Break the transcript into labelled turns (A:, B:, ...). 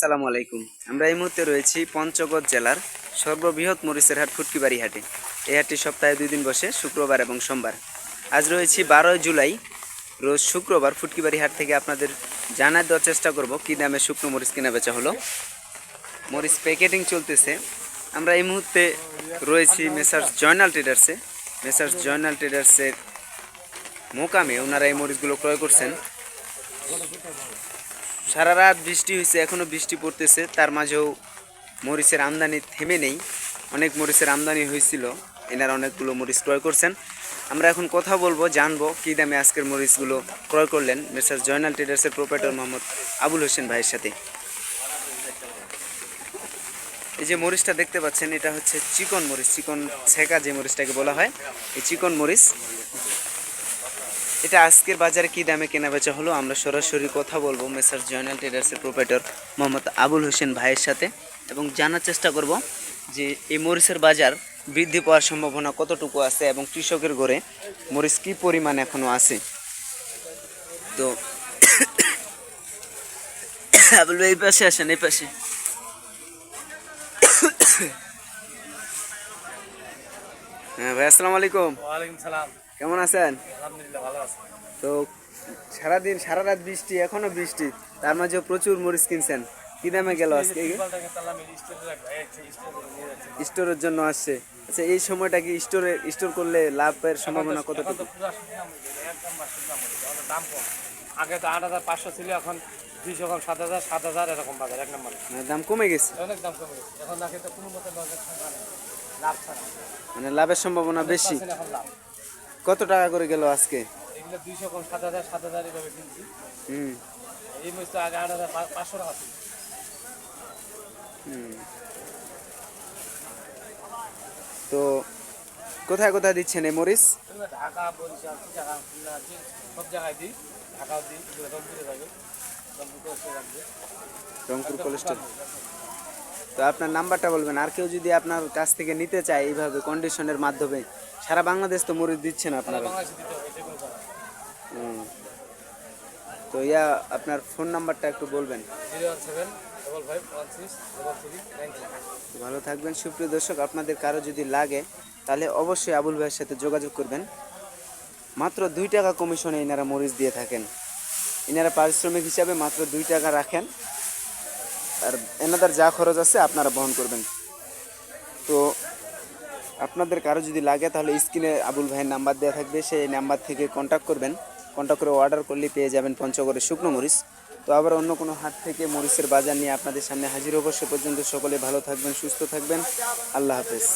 A: আসসালামু আলাইকুম। আমরা এই মুহূর্তে রয়েছি পঞ্চগড় জেলার সর্ববৃহৎ মরিচের হাট ফুটকিবাড়ি হাটে। এই হাটটি সপ্তাহে দুই দিন বসে, শুক্রবার এবং সোমবার। আজ রয়েছি বারোই জুলাই, রোজ শুক্রবার ফুটকিবাড়ি হাট থেকে আপনাদের জানার দেওয়ার চেষ্টা করব কী দামে শুকনো মরিচ কেনা বেচা হলো। মরিচ প্যাকেটিং চলতেছে। আমরা এই মুহূর্তে রয়েছি মেসার্স জয়নাল ট্রেডার্সে। মেসার্স জয়নাল ট্রেডার্সের মোকামে ওনারা এই মরিচগুলো ক্রয় করছেন। সারা রাত বৃষ্টি হয়েছে এখনও বৃষ্টি পড়তেছে। তার মাঝেও মরিচের আমদানি থেমে নেই। অনেক মরিচের আমদানি হয়েছিল। এনারা অনেকগুলো মরিচ ক্রয় করছেন। আমরা এখন কথা বলব, জানব কী দামে আজকের মরিচগুলো ক্রয় করলেন মিস্টার জয়নাল ট্রেডার্সের প্রোপাইটর মোহাম্মদ আবুল হোসেন ভাইয়ের সাথে। এই যে মরিচটা দেখতে পাচ্ছেন, এটা হচ্ছে চিকন মরিচ, চিকন ছেঁকা যে মরিচটাকে বলা হয়। এই চিকন মরিচ এটা আজকের বাজারে কি দামে কেনা বেচা হলো? আমরা সরাসরি কথা বলব মেসার জয়নাল ট্রেডার্সের প্রোপাইটর মোহাম্মদ আবুল হোসেন ভাইয়ের সাথে এবং জানার চেষ্টা করব যে এই মরিচের বাজার বৃদ্ধি পাওয়ার সম্ভাবনা কতটুকু আছে এবং কৃষকের ঘরে মরিচ কি পরিমাণ এখনও আছে? তো আবুল এই পাশে আসেন, এই পাশে। হ্যাঁ ভাই, আসসালামু আলাইকুম।
B: ওয়ালাইকুম সালাম।
A: কেমন আছেন? তো সারাদিন সারা রাত বৃষ্টি এখনও বৃষ্টি। তার মাঝে প্রচুর মরিচ কিনছেন। কি দামে গেল আজকে স্টোরের জন্য আসছে। আচ্ছা এই সময়টা কি স্টোরে স্টোর করলে লাভের সম্ভাবনা
B: এখন
A: কতটুকু?
B: তো পুরো দাম গেছে, একদম বার্ষিক দাম গেছে, আমাদের দাম কম আগে তো আট হাজার পাঁচশো ছিল এখন দুইশো কম সাত হাজার সাত হাজার এরকম বাজার এক নম্বর।
A: মানে দাম কমে গেছে?
B: অনেক দাম কমে গেছে। এখন নাকি তো কোনো মতো দরকার সংখ্যা নেই। লাভ ছাড়া
A: মানে লাভের সম্ভাবনা বেশি।
B: এখন লাভ।
A: কত টাকা করে গেল আজকে?
B: এগুলো দুইশো কম সাত হাজার সাত হাজার এভাবে কিনছি।
A: হুম।
B: এই তো আগে আট হাজার পাঁচশো টাকা ছিল।
A: তো কোথায় কোথায় দিচ্ছেন এই মরিচ?
B: ঢাকা বরিশাল সব জায়গায় দিই। ঢাকাও দিই এগুলো রংপুরে যাবে। রংপুরে এসে
A: রংপুর কোলেস্ট্রল তো আপনার নাম্বারটা বলবেন। আর কেউ যদি আপনার কাছ থেকে নিতে চায় এইভাবে কন্ডিশনের মাধ্যমে, সারা বাংলাদেশ তো মরিচ দিচ্ছেন আপনারা। তো ইয়া, আপনার ফোন নাম্বারটা একটু বলবেন। ভালো থাকবেন, সুপ্রিয় দর্শক, আপনাদের কারও যদি লাগে, তাহলে অবশ্যই আবুল ভাইয়ের সাথে যোগাযোগ করবেন। মাত্র দুই টাকা কমিশনে এনারা মরিচ দিয়ে থাকেন। এনারা পারিশ্রমিক হিসাবে মাত্র দুই টাকা রাখেন। আর এনাদের যা খরচ আছে আপনারা বহন করবেন। তো আপনাদের কারও যদি লাগে তাহলে স্ক্রিনে আবুল ভাইয়ের নাম্বার দেওয়া থাকবে সেই নাম্বার থেকে কন্ট্যাক্ট করবেন। কন্ট্যাক্ট করে অর্ডার করলে পেয়ে যাবেন পঞ্চগড়ের শুকনো মরিচ। তো আবার অন্য কোনো হাট থেকে মরিচের বাজার নিয়ে আপনাদের সামনে হাজির হব। সে পর্যন্ত সকলে ভালো থাকবেন, সুস্থ থাকবেন। আল্লাহ হাফেজ।